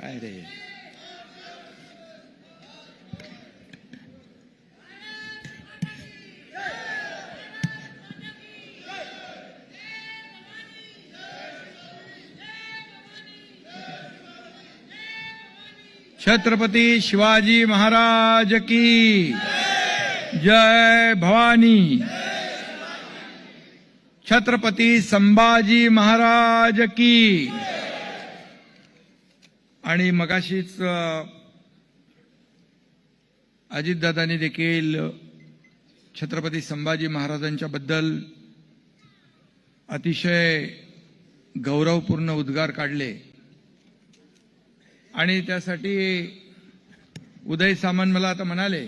काय रे छत्रपती शिवाजी महाराज की जय भवानी। छत्रपति संभाजी महाराज की आणि मगाशीच अजितदादांनी देखील छत्रपती संभाजी महाराजांच्या बद्दल अतिशय गौरवपूर्ण उद्गार काढले. आणि त्यासाठी उदय सामंत मला आता म्हणाले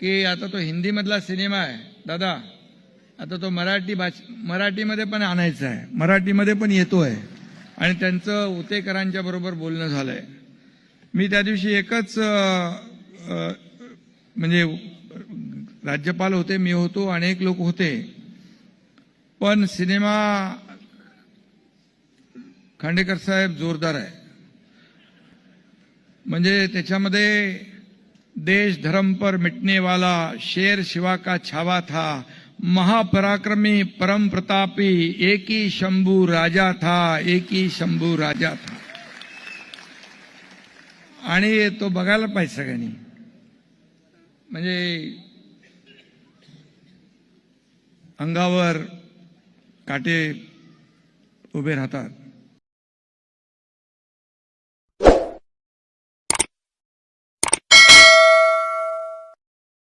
की आता तो हिंदीमधला सिनेमा आहे. दादा आता तो मराठी भाष मराठीमध्ये पण आणायचा आहे. मराठीमध्ये पण येतो आहे आणि त्यांचं उतेकरांच्या बरोबर बोलणं झालंय. मी त्या दिवशी एकच म्हणजे राज्यपाल होते मी होतो अनेक लोक होते. पण सिनेमा खांडेकर साहेब जोरदार आहे. म्हणजे त्याच्यामध्ये देश धर्म पर मिटने वाला शेर शिवा का छावा था महापराक्रमी परम प्रतापी एक ही शंभू राजा था एक ही शंभू राजा था. आणि तो बघायला पाहिजे सगळ्यांनी. म्हणजे अंगावर काटे उभे राहतात.